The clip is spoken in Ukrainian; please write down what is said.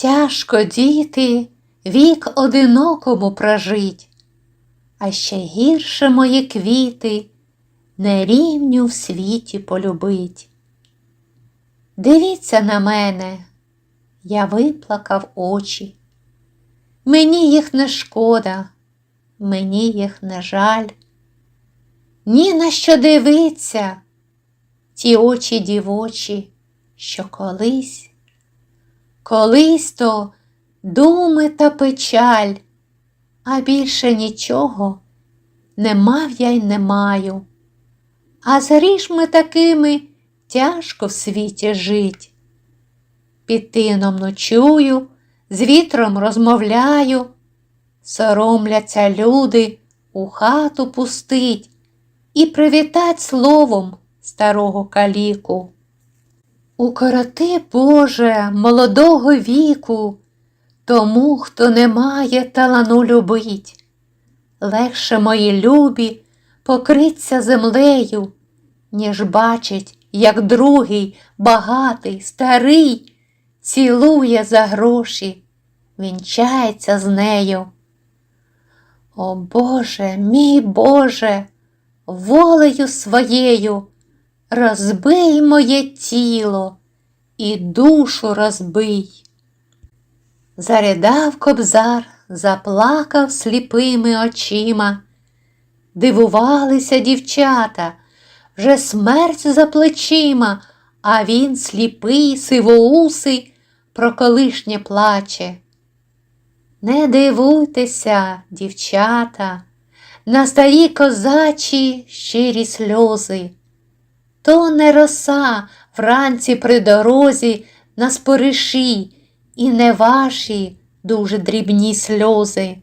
Тяжко діти вік одинокому прожить, а ще гірше мої квіти нерівню в світі полюбить. Дивіться на мене, я виплакав очі. Мені їх не шкода, мені їх не жаль. Ні на що дивиться, ті очі дівочі, що колись, колись то думи та печаль, а більше нічого не мав я й не маю. А з грішми такими тяжко в світі жить. Під тином ночую, з вітром розмовляю, соромляться люди у хату пустить і привітать словом старого каліку. Укороти, Боже, молодого віку, тому, хто не має талану любить. Легше мої любі покриться землею, ніж бачить, як другий, багатий, старий, цілує за гроші, вінчається з нею. О Боже, мій Боже, волею своєю розбий моє тіло і душу розбий. Заридав кобзар, заплакав сліпими очима. Дивувалися дівчата, вже смерть за плечима, а він сліпий, сивоусий, про колишнє плаче. Не дивуйтеся, дівчата, на старі козачі щирі сльози. То не роса вранці при дорозі на спориші, і не ваші дуже дрібні сльози.